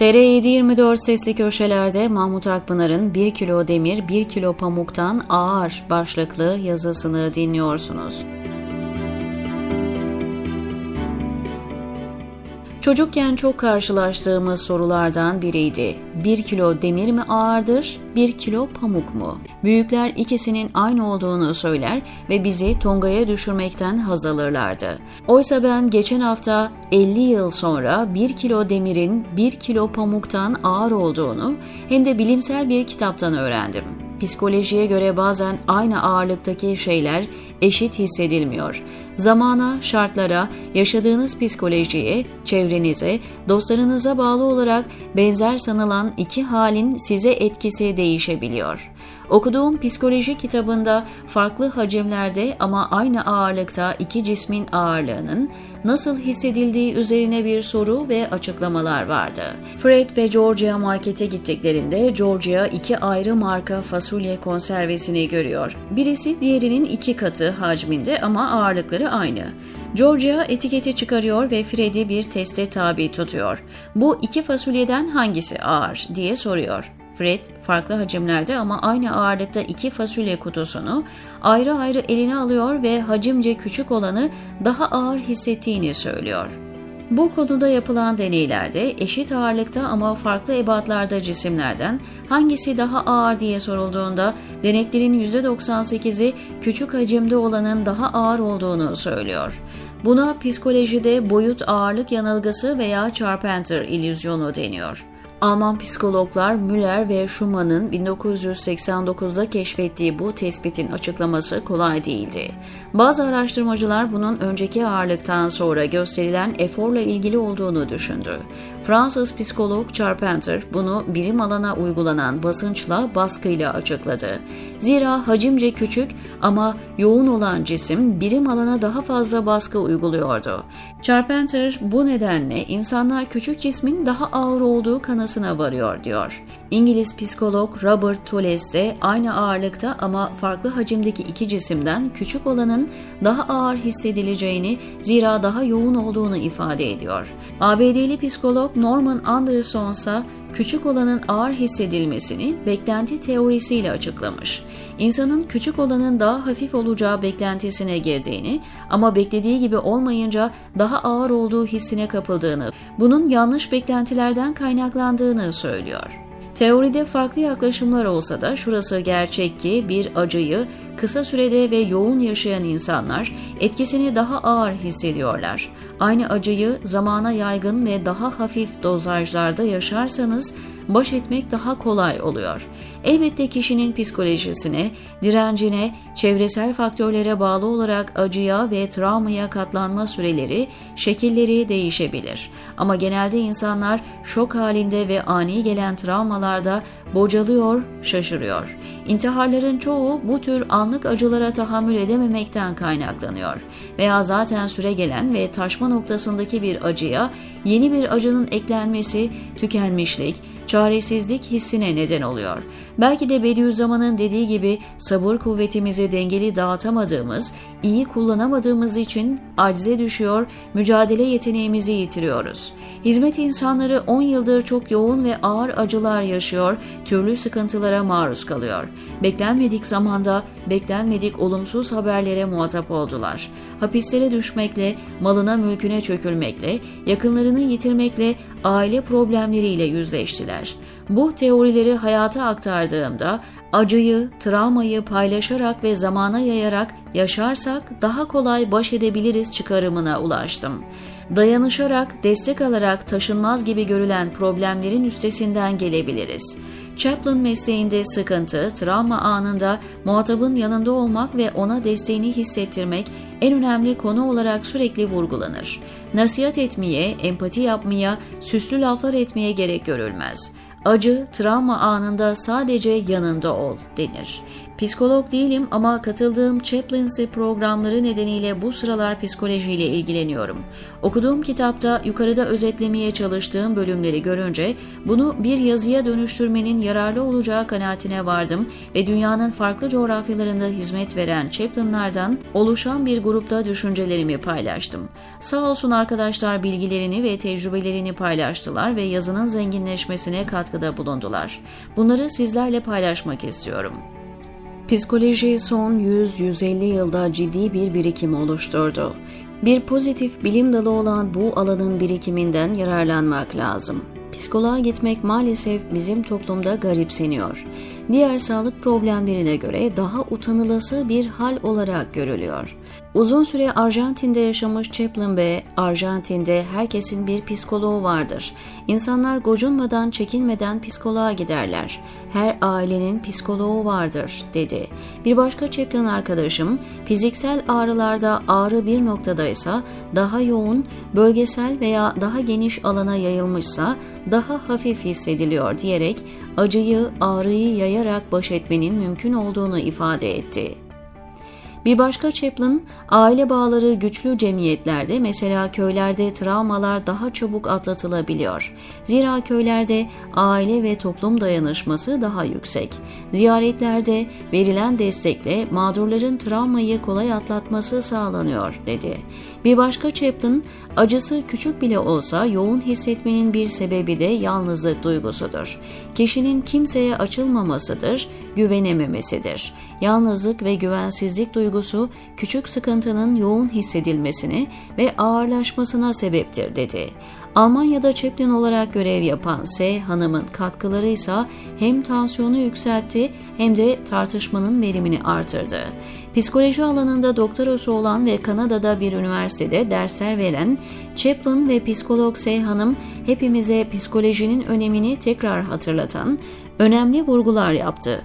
TR724 sesli köşelerde Mahmut Akpınar'ın 1 kilo demir 1 kilo pamuktan ağır başlıklı yazısını dinliyorsunuz. Çocukken çok karşılaştığımız sorulardan biriydi. Bir kilo demir mi ağırdır, bir kilo pamuk mu? Büyükler ikisinin aynı olduğunu söyler ve bizi tongaya düşürmekten haz alırlardı. Oysa ben geçen hafta 50 yıl sonra bir kilo demirin bir kilo pamuktan ağır olduğunu hem de bilimsel bir kitaptan öğrendim. Psikolojiye göre bazen aynı ağırlıktaki şeyler eşit hissedilmiyor. Zamana, şartlara, yaşadığınız psikolojiye, çevrenize, dostlarınıza bağlı olarak benzer sanılan iki halin size etkisi değişebiliyor. Okuduğum psikoloji kitabında farklı hacimlerde ama aynı ağırlıkta iki cismin ağırlığının nasıl hissedildiği üzerine bir soru ve açıklamalar vardı. Fred ve Georgia markete gittiklerinde Georgia iki ayrı marka fasulye konservesini görüyor. Birisi diğerinin iki katı hacminde ama ağırlıkları aynı. Georgia etiketi çıkarıyor ve Fred'i bir teste tabi tutuyor. Bu iki fasulyeden hangisi ağır diye soruyor. Fred farklı hacimlerde ama aynı ağırlıkta iki fasulye kutusunu ayrı ayrı eline alıyor ve hacimce küçük olanı daha ağır hissettiğini söylüyor. Bu konuda yapılan deneylerde eşit ağırlıkta ama farklı ebatlarda cisimlerden hangisi daha ağır diye sorulduğunda deneklerin %98'i küçük hacimde olanın daha ağır olduğunu söylüyor. Buna psikolojide boyut ağırlık yanılgısı veya Charpenter illüzyonu deniyor. Alman psikologlar Müller ve Schumann'ın 1989'da keşfettiği bu tespitin açıklaması kolay değildi. Bazı araştırmacılar bunun önceki ağırlıktan sonra gösterilen eforla ilgili olduğunu düşündü. Fransız psikolog Charpenter bunu birim alana uygulanan basınçla baskıyla açıkladı. Zira hacimce küçük ama yoğun olan cisim birim alana daha fazla baskı uyguluyordu. Charpenter bu nedenle insanlar küçük cismin daha ağır olduğu kanısına varıyor diyor. İngiliz psikolog Robert Toles de aynı ağırlıkta ama farklı hacimdeki iki cisimden küçük olanın daha ağır hissedileceğini zira daha yoğun olduğunu ifade ediyor. ABD'li psikolog Norman Anderson ise küçük olanın ağır hissedilmesini beklenti teorisiyle açıklamış. İnsanın küçük olanın daha hafif olacağı beklentisine girdiğini ama beklediği gibi olmayınca daha ağır olduğu hissine kapıldığını, bunun yanlış beklentilerden kaynaklandığını söylüyor. Teoride farklı yaklaşımlar olsa da şurası gerçek ki bir acıyı kısa sürede ve yoğun yaşayan insanlar etkisini daha ağır hissediyorlar. Aynı acıyı zamana yaygın ve daha hafif dozajlarda yaşarsanız baş etmek daha kolay oluyor. Elbette kişinin psikolojisine, direncine, çevresel faktörlere bağlı olarak acıya ve travmaya katlanma süreleri, şekilleri değişebilir. Ama genelde insanlar şok halinde ve ani gelen travmalarda bocalıyor, şaşırıyor. İntiharların çoğu bu tür anlık acılara tahammül edememekten kaynaklanıyor veya zaten süre gelen ve taşma noktasındaki bir acıya yeni bir acının eklenmesi, tükenmişlik, çaresizlik hissine neden oluyor. Belki de Bediüzzaman'ın dediği gibi sabır kuvvetimizi dengeli dağıtamadığımız, iyi kullanamadığımız için acize düşüyor, mücadele yeteneğimizi yitiriyoruz. Hizmet insanları 10 yıldır çok yoğun ve ağır acılar yaşıyor, türlü sıkıntılara maruz kalıyor. Beklenmedik zamanda beklenmedik olumsuz haberlere muhatap oldular. Hapislere düşmekle, malına mülküne çökülmekle, yakınlarını yitirmekle, aile problemleriyle yüzleştiler. Bu teorileri hayata aktardığımda acıyı, travmayı paylaşarak ve zamana yayarak yaşarsak daha kolay baş edebiliriz çıkarımına ulaştım. Dayanışarak, destek alarak taşınmaz gibi görülen problemlerin üstesinden gelebiliriz. Chaplin mesleğinde sıkıntı, travma anında muhatabın yanında olmak ve ona desteğini hissettirmek en önemli konu olarak sürekli vurgulanır. Nasihat etmeye, empati yapmaya, süslü laflar etmeye gerek görülmez. Acı, travma anında sadece yanında ol denir. Psikolog değilim ama katıldığım Chaplaincy programları nedeniyle bu sıralar psikolojiyle ilgileniyorum. Okuduğum kitapta yukarıda özetlemeye çalıştığım bölümleri görünce bunu bir yazıya dönüştürmenin yararlı olacağı kanaatine vardım ve dünyanın farklı coğrafyalarında hizmet veren chaplainlardan oluşan bir grupta düşüncelerimi paylaştım. Sağ olsun arkadaşlar bilgilerini ve tecrübelerini paylaştılar ve yazının zenginleşmesine katkıda bulundular. Bunları sizlerle paylaşmak istiyorum. Psikoloji son 100-150 yılda ciddi bir birikim oluşturdu. Bir pozitif bilim dalı olan bu alanın birikiminden yararlanmak lazım. Psikoloğa gitmek maalesef bizim toplumda garipseniyor. Diğer sağlık problemlerine göre daha utanılası bir hal olarak görülüyor. Uzun süre Arjantin'de yaşamış Chaplin ve Arjantin'de herkesin bir psikoloğu vardır. İnsanlar gocunmadan, çekinmeden psikoloğa giderler. Her ailenin psikoloğu vardır, dedi. Bir başka Chaplin arkadaşım, fiziksel ağrılarda ağrı bir noktadaysa daha yoğun, bölgesel veya daha geniş alana yayılmışsa daha hafif hissediliyor diyerek acıyı, ağrıyı yayarak baş etmenin mümkün olduğunu ifade etti. Bir başka Chaplin, aile bağları güçlü cemiyetlerde mesela köylerde travmalar daha çabuk atlatılabiliyor. Zira köylerde aile ve toplum dayanışması daha yüksek. Ziyaretlerde verilen destekle mağdurların travmayı kolay atlatması sağlanıyor, dedi. Bir başka Chaplin, acısı küçük bile olsa yoğun hissetmenin bir sebebi de yalnızlık duygusudur. Kişinin kimseye açılmamasıdır, güvenememesidir. Yalnızlık ve güvensizlik duygusu küçük sıkıntının yoğun hissedilmesine ve ağırlaşmasına sebeptir dedi. Almanya'da Chaplin olarak görev yapan S. Hanım'ın katkıları ise hem tansiyonu yükseltti hem de tartışmanın verimini artırdı. Psikoloji alanında doktorası olan ve Kanada'da bir üniversitede dersler veren Chaplin ve psikolog S. Hanım hepimize psikolojinin önemini tekrar hatırlatan önemli vurgular yaptı.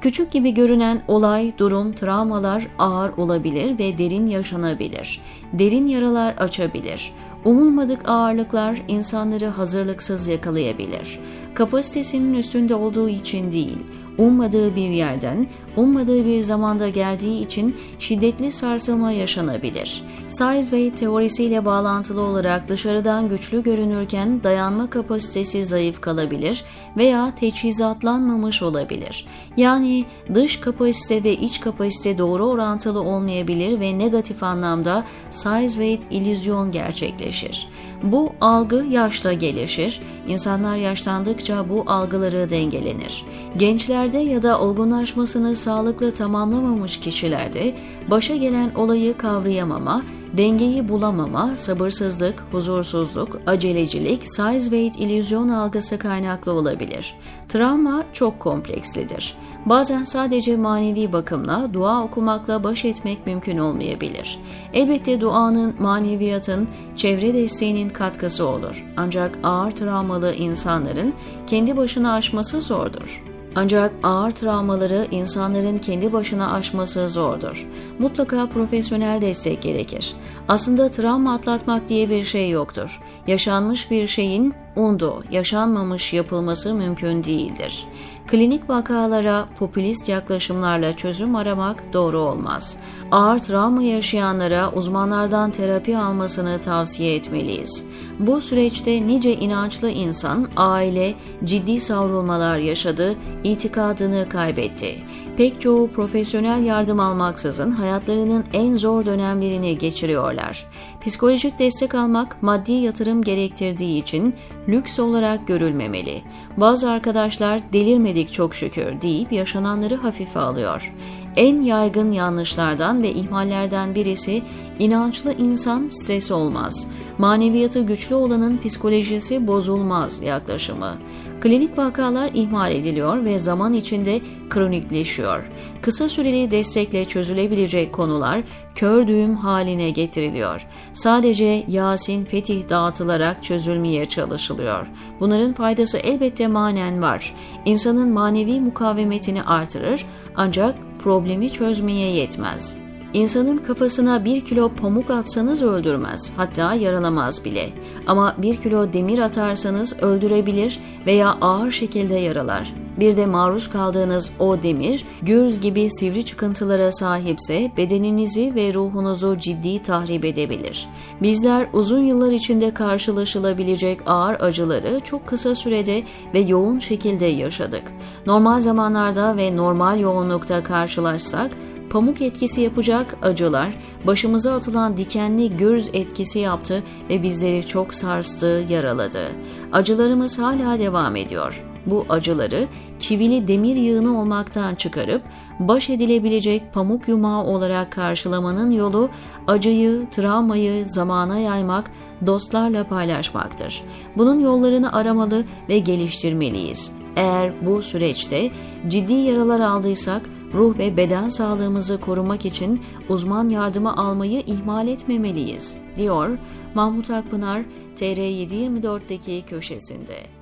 Küçük gibi görünen olay, durum, travmalar ağır olabilir ve derin yaşanabilir. Derin yaralar açabilir. Umulmadık ağırlıklar insanları hazırlıksız yakalayabilir. Kapasitesinin üstünde olduğu için değil, ummadığı bir yerden, ummadığı bir zamanda geldiği için şiddetli sarsılma yaşanabilir. Size-Weight teorisiyle bağlantılı olarak dışarıdan güçlü görünürken dayanma kapasitesi zayıf kalabilir veya teçhizatlanmamış olabilir. Yani dış kapasite ve iç kapasite doğru orantılı olmayabilir ve negatif anlamda size-weight illüzyon gerçekleşir. Bu algı yaşla gelişir. İnsanlar yaşlandıkça bu algıları dengelenir. Gençlerde ya da olgunlaşmasını sağlıklı tamamlamamış kişilerde başa gelen olayı kavrayamama, dengeyi bulamama, sabırsızlık, huzursuzluk, acelecilik, size weight illüzyon algısı kaynaklı olabilir. Travma çok komplekslidir. Bazen sadece manevi bakımla, dua okumakla baş etmek mümkün olmayabilir. Elbette duanın, maneviyatın, çevre desteğinin katkısı olur. Ancak ağır travmalı insanların kendi başına aşması zordur. Ancak ağır travmaları insanların kendi başına aşması zordur. Mutlaka profesyonel destek gerekir. Aslında travma atlatmak diye bir şey yoktur. Yaşanmış bir şeyin undu, yaşanmamış yapılması mümkün değildir. Klinik vakalara popülist yaklaşımlarla çözüm aramak doğru olmaz. Ağır travma yaşayanlara uzmanlardan terapi almasını tavsiye etmeliyiz. Bu süreçte nice inançlı insan, aile ciddi savrulmalar yaşadı, itikadını kaybetti. Pek çoğu profesyonel yardım almaksızın hayatlarının en zor dönemlerini geçiriyorlar. Psikolojik destek almak maddi yatırım gerektirdiği için lüks olarak görülmemeli. Bazı arkadaşlar delirmedik çok şükür deyip yaşananları hafife alıyor. En yaygın yanlışlardan ve ihmallerden birisi inançlı insan stres olmaz. Maneviyatı güçlü olanın psikolojisi bozulmaz yaklaşımı. Klinik vakalar ihmal ediliyor ve zaman içinde kronikleşiyor. Kısa süreli destekle çözülebilecek konular kör düğüm haline getiriliyor. Sadece Yasin Fetih dağıtılarak çözülmeye çalışılıyor. Bunların faydası elbette manen var. İnsanın manevi mukavemetini artırır ancak problemi çözmeye yetmez. İnsanın kafasına bir kilo pamuk atsanız öldürmez, hatta yaralamaz bile. Ama bir kilo demir atarsanız öldürebilir veya ağır şekilde yaralar. Bir de maruz kaldığınız o demir, gürz gibi sivri çıkıntılara sahipse bedeninizi ve ruhunuzu ciddi tahrip edebilir. Bizler uzun yıllar içinde karşılaşılabilecek ağır acıları çok kısa sürede ve yoğun şekilde yaşadık. Normal zamanlarda ve normal yoğunlukta karşılaşsak, pamuk etkisi yapacak acılar başımıza atılan dikenli gürz etkisi yaptı ve bizleri çok sarstı, yaraladı. Acılarımız hala devam ediyor. Bu acıları çivili demir yığını olmaktan çıkarıp baş edilebilecek pamuk yumağı olarak karşılamanın yolu acıyı, travmayı zamana yaymak, dostlarla paylaşmaktır. Bunun yollarını aramalı ve geliştirmeliyiz. Eğer bu süreçte ciddi yaralar aldıysak ruh ve beden sağlığımızı korumak için uzman yardımı almayı ihmal etmemeliyiz, diyor Mahmut Akpınar TR724'deki köşesinde.